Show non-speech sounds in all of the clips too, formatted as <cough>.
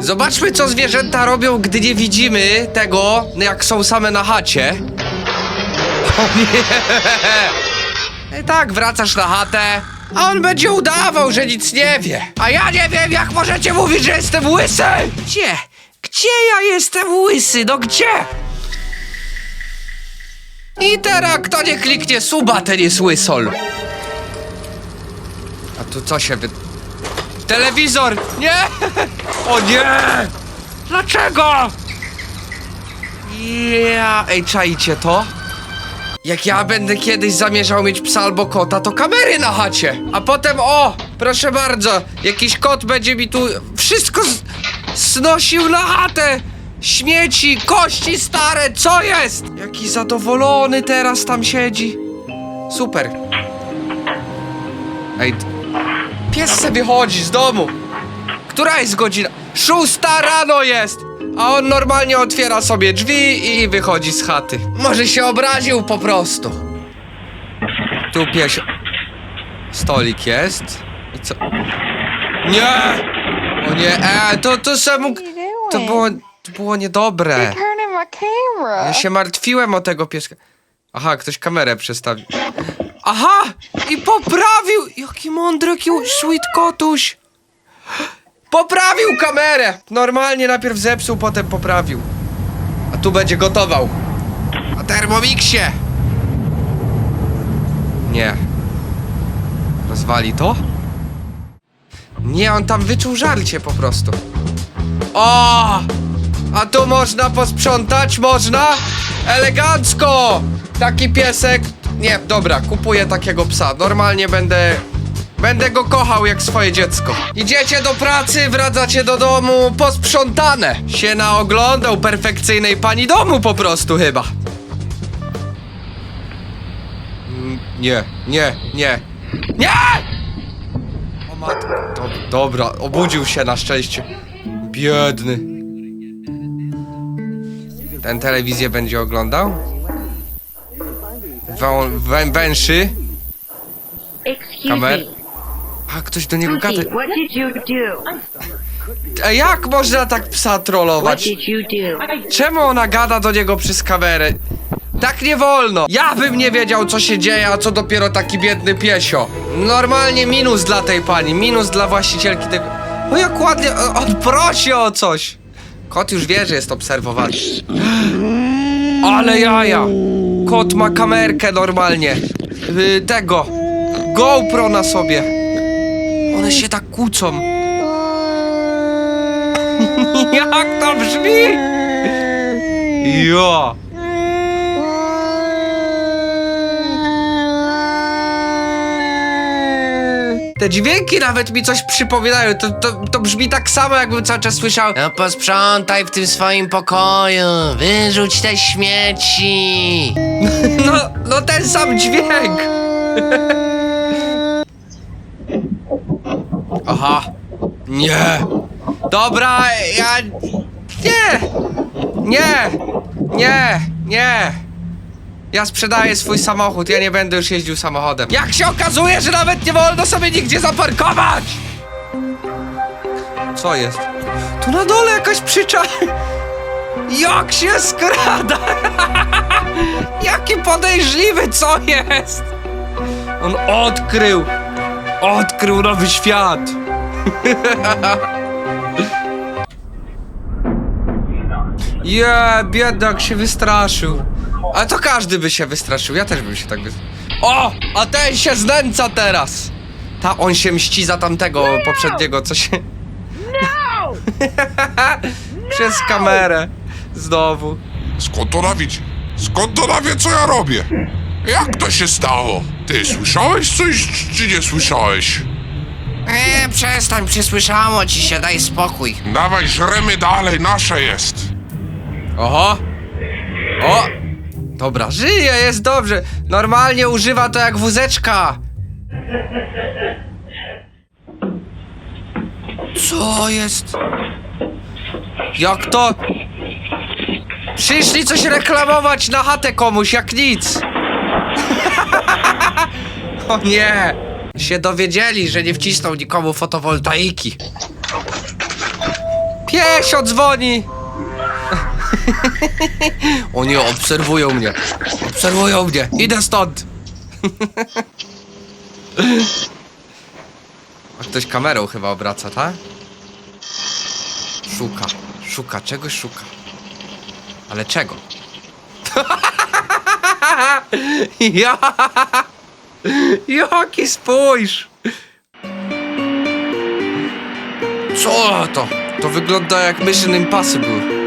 Zobaczmy, co zwierzęta robią, gdy nie widzimy tego, jak są same na chacie. O nie! Tak, wracasz na chatę, a on będzie udawał, że nic nie wie. A ja nie wiem, jak możecie mówić, że jestem łysy! Gdzie? Gdzie ja jestem łysy? No gdzie? I teraz kto nie kliknie suba, ten jest łysol. A tu co się wy... Telewizor! Nie! O nie! Dlaczego? Ja... Ej, czajcie to? Jak ja będę kiedyś zamierzał mieć psa albo kota, to kamery na chacie. A potem, o, proszę bardzo, jakiś kot będzie mi tu wszystko z... snosił na chatę. Śmieci, kości stare, co jest? Jaki zadowolony teraz tam siedzi. Super. Ej, pies sobie chodzi z domu. Która jest godzina? Szósta rano jest! A on normalnie otwiera sobie drzwi i wychodzi z chaty. Może się obraził po prostu. Tu pies... Stolik jest. I co? Nie! O nie, e, to, to samo... To było... To było niedobre. Turning my camera. Ja się martwiłem o tego pieska. Aha, ktoś kamerę przestawił. Aha! I poprawił! Jaki mądry, jaki sweet kotuś! Poprawił kamerę! Normalnie najpierw zepsuł, potem poprawił. A tu będzie gotował. A Thermomixie! Nie. Rozwali to? Nie, on tam wyczuł żarcie po prostu. O! A tu można posprzątać? Można? Elegancko! Taki piesek. Nie, dobra, kupuję takiego psa. Normalnie będę. Będę go kochał jak swoje dziecko. Idziecie do pracy, wracacie do domu, posprzątane. Się naoglądał perfekcyjnej pani domu po prostu chyba. Mm, Nie, nie, nie. Nie! O matko. Do, dobra, obudził się na szczęście. Biedny. Ten telewizję będzie oglądał? Wą, wę, węszy? Excuse Kamer? me. A, ktoś do niego gada. Susie, what did you do? A jak można tak psa What trollować? did you do? Czemu ona gada do niego przez kamerę? Tak nie wolno! Ja bym nie wiedział, co się dzieje, a co dopiero taki biedny piesio. Normalnie minus dla tej pani, minus dla właścicielki tego... No jak ładnie, o- on prosi o coś! Kot już wie, że jest obserwowany. <gasps> Ale jaja! Kot ma kamerkę normalnie. Yy, tego. GoPro na sobie. One się tak kłócą. <laughs> Jak to brzmi? Jo. Te dźwięki nawet mi coś przypominają. To, to, to brzmi tak samo, jakbym cały czas słyszał. No posprzątaj w tym swoim pokoju, wyrzuć te śmieci. <laughs> No, no ten sam dźwięk. <laughs> Aha. Nie. Dobra, ja... Nie. Nie. Nie. Nie. Ja sprzedaję swój samochód, ja nie będę już jeździł samochodem. Jak się okazuje, że nawet nie wolno sobie nigdzie zaparkować! Co jest? Tu na dole jakaś przycza... <laughs> Jak się skrada! <laughs> Jaki podejrzliwy, co jest? On odkrył! Odkrył nowy świat! <laughs> Je, biedak się wystraszył. Ale to każdy by się wystraszył, ja też bym się tak wystraszył. O! A ten się znęca teraz! Ta, on się mści za tamtego poprzedniego, co się... <laughs> Przez kamerę. Znowu. Skąd to ona widzi? Skąd ona wie, co ja robię? Jak to się stało? Ty słyszałeś coś, czy nie słyszałeś? Eee, przestań, przysłyszało ci się, daj spokój. Dawaj, żremy dalej, nasze jest. Oho! O! Dobra, żyje, jest dobrze. Normalnie używa to jak wózeczka. Co jest? Jak to? Przyszli coś reklamować na chatę komuś, jak nic. <laughs> o nie! Się dowiedzieli, że nie wcisnął nikomu fotowoltaiki. Pie Piesio dzwoni! <laughs> o nie, obserwują mnie. Obserwują mnie. Idę stąd. <laughs> A ktoś kamerą chyba obraca, tak? Szuka, szuka, czegoś szuka. Ale czego? <laughs> ja! Jaki spójrz! Co to? To wygląda jak Mission Impossible.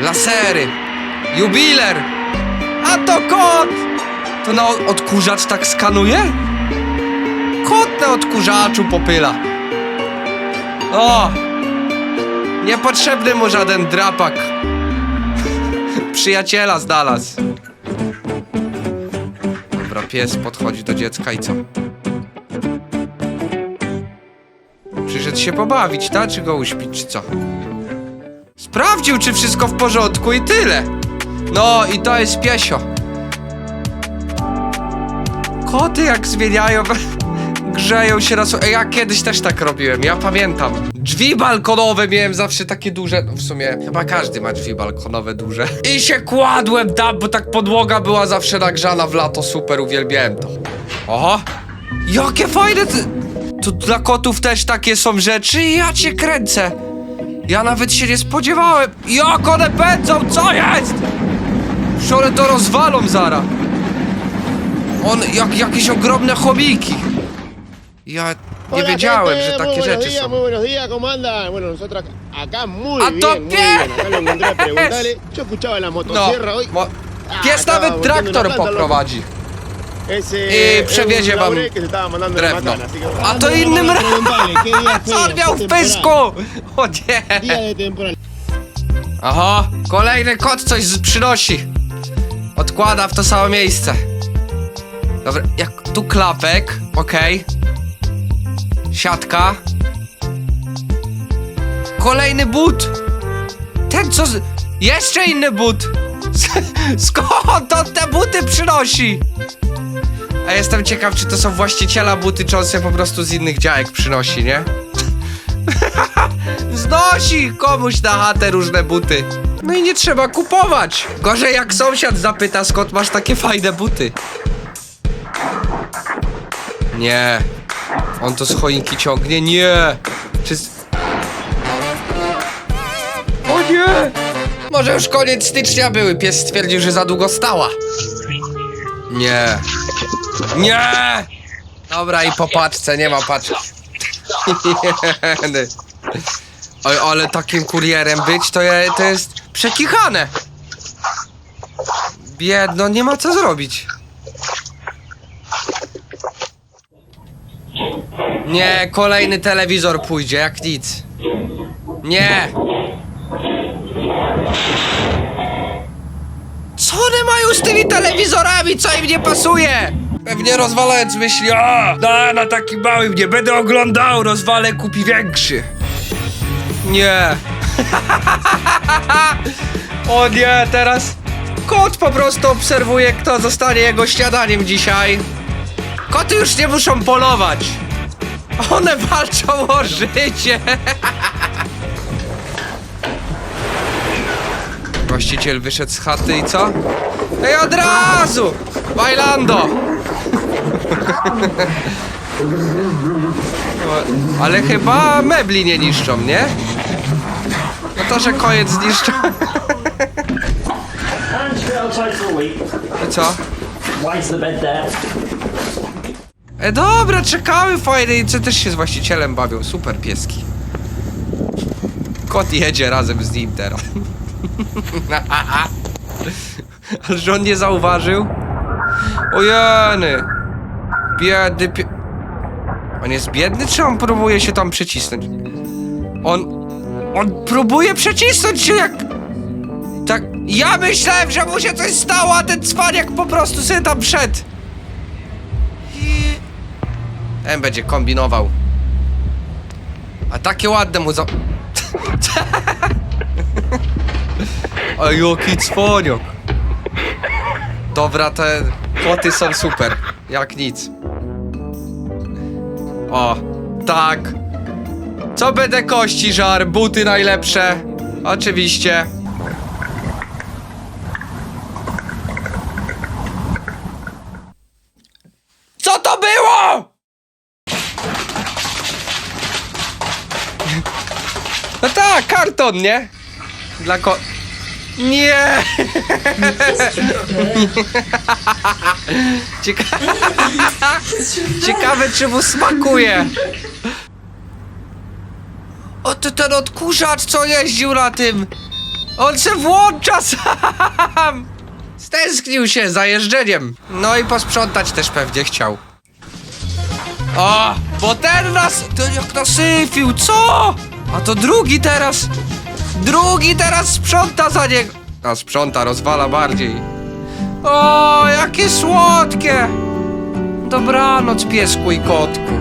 Lasery. Jubiler. A to kot! To na odkurzacz tak skanuje? Kot na odkurzaczu popyla. O! Niepotrzebny mu żaden drapak. <laughs> Przyjaciela znalazł. Dobra, pies podchodzi do dziecka i co? Przyszedł się pobawić, tak? Czy go uśpić, czy co? Sprawdził, czy wszystko w porządku i tyle. No i to jest piesio. Koty jak zmieniają, <laughs> grzeją się raz. Ja kiedyś też tak robiłem, ja pamiętam. Drzwi balkonowe miałem zawsze takie duże. No w sumie chyba każdy ma drzwi balkonowe duże. I się kładłem tam, bo tak podłoga była zawsze nagrzana w lato. Super, uwielbiałem to. Oho. Jakie fajne! To dla kotów też takie są rzeczy i ja cię kręcę. Ja nawet się nie spodziewałem. Jak one pędzą, co jest? One to rozwalą zara. On, jak jakieś ogromne chomiki. Ja nie Hola, wiedziałem, gente, że muy takie buenos rzeczy días, są. muy buenos días, ¿cómo andan? Bueno, nosotros acá muy ¡A bien, tu muy pie! bien. Acá lo encontré, preguntale. Yo escuchaba la No, motosierra hoy. mo... Ah, pies estaba nawet volteando traktor poprowadzi. I przewiezie wam drewno. A to innym razem. Preguntale, ¿qué día Co on miał w pysku? O nie. Aha, kolejny kot coś z- przynosi. Odkłada w to samo miejsce. Dobra, jak tu klapek, okej. Siatka. Kolejny but. Ten co z... Jeszcze inny but. <laughs> Skąd on te buty przynosi? A jestem ciekaw, czy to są właściciela buty, czy on sobie po prostu z innych działek przynosi, nie? <laughs> Znosi komuś na chatę różne buty. No i nie trzeba kupować. Gorzej jak sąsiad zapyta, skąd masz takie fajne buty. Nie. On to z choinki ciągnie? Nie. Czy... O nie! Może już koniec stycznia były. Pies stwierdził, że za długo stała. Nie. Nie! Dobra, i po paczce, nie ma paczki. <laughs> Oj, ale takim kurierem być to, je, to jest przekichane. Biedno, nie ma co zrobić. Nie, kolejny telewizor pójdzie, jak nic. Nie. Co one mają z tymi telewizorami, co im nie pasuje? Pewnie rozwalając myśli, o, no, na taki małym nie będę oglądał, rozwalę, kupi większy. Nie. <laughs> o nie, teraz kot po prostu obserwuje, kto zostanie jego śniadaniem dzisiaj. Koty już nie muszą polować. One walczą o życie. <laughs> Właściciel wyszedł z chaty i co? Ej, od razu! Bailando! Ale chyba mebli nie niszczą, nie? No to, że koniec zniszczą. co? E, dobra, czekamy fajnie i co też się z właścicielem bawią. Super pieski. Kot jedzie razem z nim teraz. <laughs> Ale że on nie zauważył? Ojeny! Biedny pie... On jest biedny, czy on próbuje się tam przycisnąć? On... On próbuje przycisnąć się jak... Tak... Ja myślałem, że mu się coś stało, a ten cwaniak po prostu sobie tam wszedł. I... Em będzie kombinował. A takie ładne mu za... <laughs> A jaki cwaniak. Dobra, te koty są super. Jak nic. O, tak. Co będę kości żar? Buty najlepsze. Oczywiście. Co to było? No tak, karton, nie? Dla ko... Nie! <laughs> Cieka... Ciekawe, czy mu smakuje. O, to ten odkurzacz, co jeździł na tym. On se włącza sam. Stęsknił się za jeżdżeniem. No i posprzątać też pewnie chciał. O, bo ten nas... Ten jak nasyfił, co? A to drugi teraz... Drugi teraz sprząta za niego. A sprząta, rozwala bardziej. O, jakie słodkie! Dobranoc, piesku i kotku.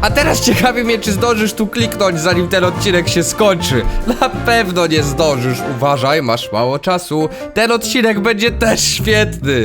A teraz ciekawi mnie, czy zdążysz tu kliknąć, zanim ten odcinek się skończy. Na pewno nie zdążysz. Uważaj, masz mało czasu. Ten odcinek będzie też świetny.